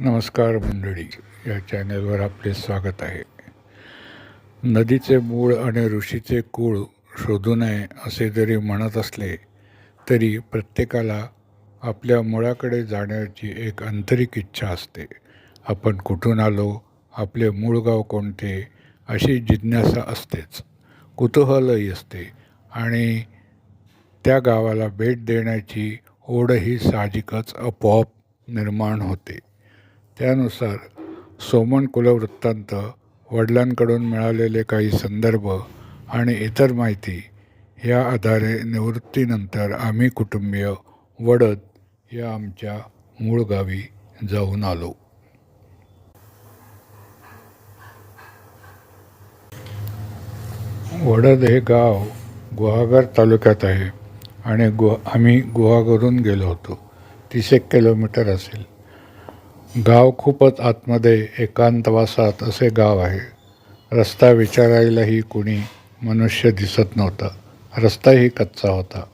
नमस्कार मंडळी या चॅनलवर आपले स्वागत आहे. नदीचे मूळ आणि ऋषीचे कूळ शोधू नये असे जरी म्हणत असले तरी प्रत्येकाला आपल्या मुळाकडे जाण्याची एक आंतरिक इच्छा असते. आपण कुठून आलो आपले मूळ गाव कोणते अशी जिज्ञासा असतेच. कुतूहलही असते आणि त्या गावाला भेट देण्याची ओढही साहजिकच आपोआप निर्माण होते. त्यानुसार सोमन कुलवृत्तांत वडिलांकडून मिळालेले काही संदर्भ आणि इतर माहिती या आधारे निवृत्तीनंतर आम्ही कुटुंबीय वडद या आमच्या मूळ गावी जाऊन आलो. वडद हे गाव गुहागर तालुक्यात आहे आणि गुहा आम्ही गुहागरून गेलो होतो. तीस एक किलोमीटर असेल. गाव खूपच आतमध्ये एकांतवासात असे गाव आहे. रस्ता विचारायलाही कुणी मनुष्य दिसत नव्हता. रस्ताही कच्चा होता.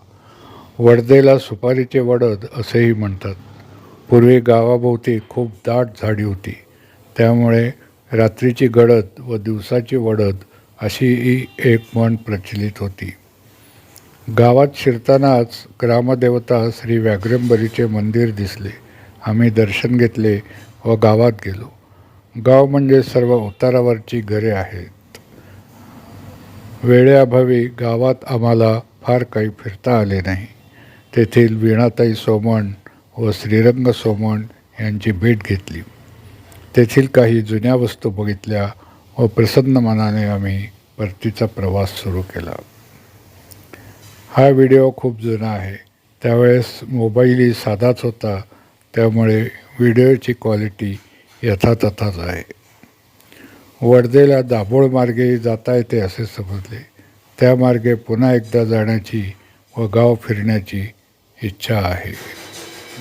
वडदेला सुपारीचे वडद असेही म्हणतात. पूर्वी गावाभोवती खूप दाट झाडी होती. त्यामुळे रात्रीची गडद व दिवसाची वडद अशीही एक म्हण प्रचलित होती. गावात शिरतानाच ग्रामदेवता श्री व्याघ्रंबरीचे मंदिर दिसले. आम्ही दर्शन घेतले व गावात गेलो. गाव म्हणजे सर्व उतारावरची घरे आहेत. वेळेअभावी गावात आम्हाला फार काही फिरता आले नाही. तेथील वीणाताई सोमण व श्रीरंग सोमण यांची भेट घेतली. तेथील काही जुन्या वस्तू बघितल्या व प्रसन्न मनाने आम्ही परतीचा प्रवास सुरू केला. हा व्हिडिओ खूप जुना आहे. त्यावेळेस मोबाईलही साधाच होता. त्यामुळे व्हिडिओची क्वालिटी यथातथाच आहे. वर्धेला दाभोळ मार्गे जाता येते असे समजले. त्या मार्गे पुन्हा एकदा जाण्याची व गाव फिरण्याची इच्छा आहे.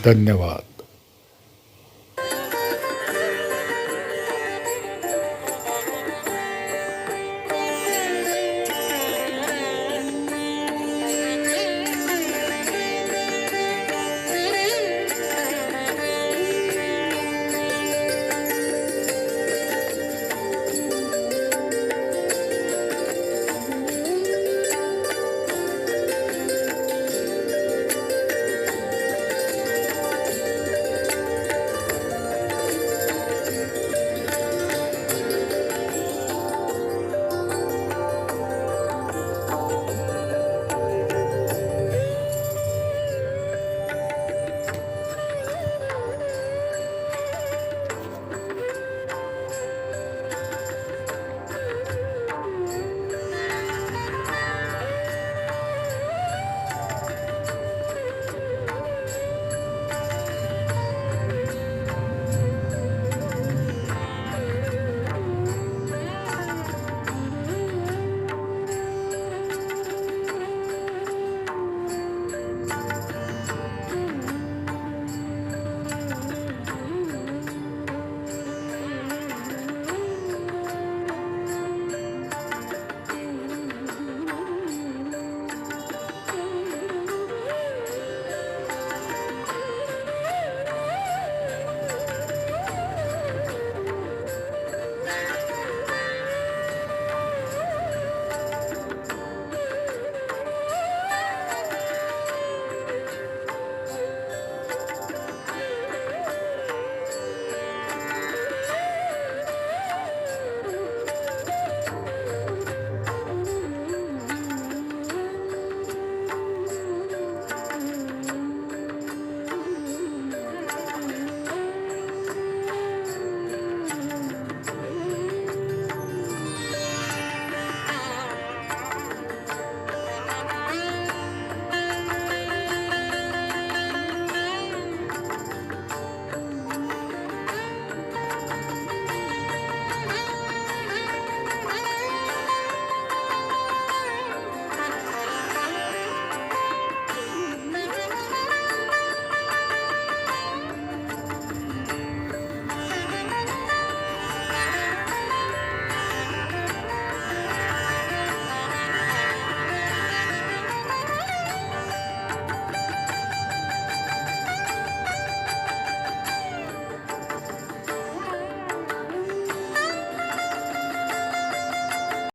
धन्यवाद.